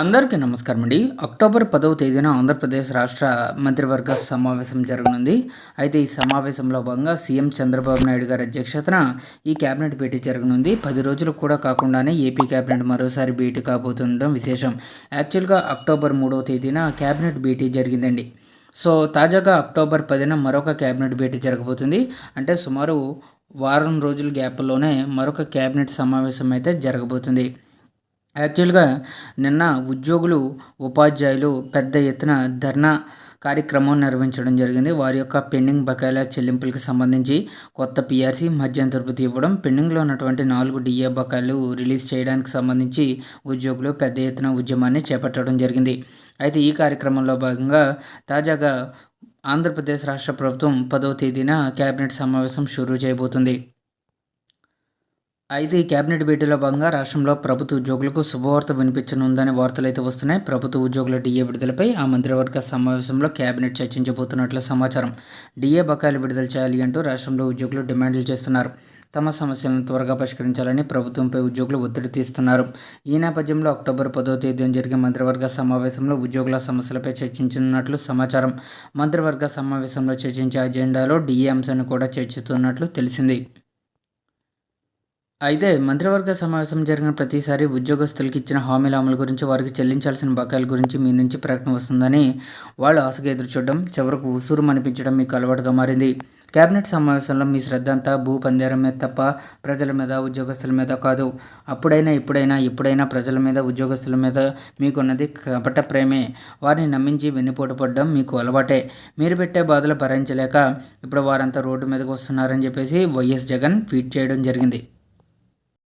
అందరికీ నమస్కారం అండి అక్టోబర్ పదవ తేదీన ఆంధ్రప్రదేశ్ రాష్ట్ర మంత్రివర్గ సమావేశం జరగనుంది. అయితే ఈ సమావేశంలో భాగంగా సీఎం చంద్రబాబు నాయుడు గారి అధ్యక్షతన ఈ కేబినెట్ భేటీ జరగనుంది. పది రోజులు కూడా కాకుండానే ఏపీ కేబినెట్ మరోసారి భేటీ కాబోతుండడం విశేషం. యాక్చువల్గా అక్టోబర్ మూడవ తేదీన కేబినెట్ భేటీ జరిగిందండి. సో తాజాగా అక్టోబర్ పదిన మరొక కేబినెట్ భేటీ జరగబోతుంది. అంటే సుమారు వారం రోజుల గ్యాప్లోనే మరొక కేబినెట్ సమావేశం అయితే జరగబోతుంది. యాక్చువల్గా నిన్న ఉద్యోగులు ఉపాధ్యాయులు పెద్ద ఎత్తున ధర్నా కార్యక్రమం నిర్వహించడం జరిగింది. వారి యొక్క పెండింగ్ బకాయిల చెల్లింపులకు సంబంధించి కొత్త పిఆర్సీ మధ్యంతరపతి ఇవ్వడం పెండింగ్లో ఉన్నటువంటి నాలుగు డిఏ బకాయిలు రిలీజ్ చేయడానికి సంబంధించి ఉద్యోగులు పెద్ద ఎత్తున ఉద్యమాన్ని చేపట్టడం జరిగింది. అయితే ఈ కార్యక్రమంలో భాగంగా తాజాగా ఆంధ్రప్రదేశ్ రాష్ట్ర ప్రభుత్వం పదవ తేదీన కేబినెట్ సమావేశం షురూ చేయబోతుంది. అయితే ఈ కేబినెట్ భేటీలో భాగంగా రాష్ట్రంలో ప్రభుత్వ ఉద్యోగులకు శుభవార్త వినిపించనుందనే వార్తలు అయితే వస్తున్నాయి. ప్రభుత్వ ఉద్యోగుల డిఏ విడుదలపై ఆ మంత్రివర్గ సమావేశంలో కేబినెట్ చర్చించబోతున్నట్లు సమాచారం. డిఏ బకాయిలు విడుదల చేయాలి అంటూ రాష్ట్రంలో ఉద్యోగులు డిమాండ్లు చేస్తున్నారు. తమ సమస్యలను త్వరగా పరిష్కరించాలని ప్రభుత్వంపై ఉద్యోగులు ఒత్తిడి తీస్తున్నారు. ఈ నేపథ్యంలో అక్టోబర్ పదో తేదీన జరిగే మంత్రివర్గ సమావేశంలో ఉద్యోగుల సమస్యలపై చర్చించనున్నట్లు సమాచారం. మంత్రివర్గ సమావేశంలో చర్చించే అజెండాలో డిఏ అంశాన్ని కూడా చర్చిస్తున్నట్లు తెలిసింది. అయితే మంత్రివర్గ సమావేశం జరిగిన ప్రతిసారి ఉద్యోగస్తులకు ఇచ్చిన హామీల అమలు గురించి వారికి చెల్లించాల్సిన బకాయిల గురించి మీ నుంచి ప్రకటన వస్తుందని వాళ్ళు ఆశగా ఎదురు చూడడం చివరకు ఉసూరు అనిపించడం మీకు అలవాటుగా మారింది. కేబినెట్ సమావేశంలో మీ శ్రద్ధ అంతా భూ పందేరం మీద తప్ప ప్రజల మీద ఉద్యోగస్తుల మీద కాదు. అప్పుడైనా ఇప్పుడైనా ఎప్పుడైనా ప్రజల మీద ఉద్యోగస్తుల మీద మీకున్నది కపట ప్రేమే. వారిని నమ్మించి వెన్నుపోటు పడడం మీకు అలవాటే. మీరు పెట్టే బాధలు భరించలేక ఇప్పుడు వారంతా రోడ్డు మీదకి వస్తున్నారని చెప్పేసి వైఎస్ జగన్ ట్వీట్ చేయడం జరిగింది.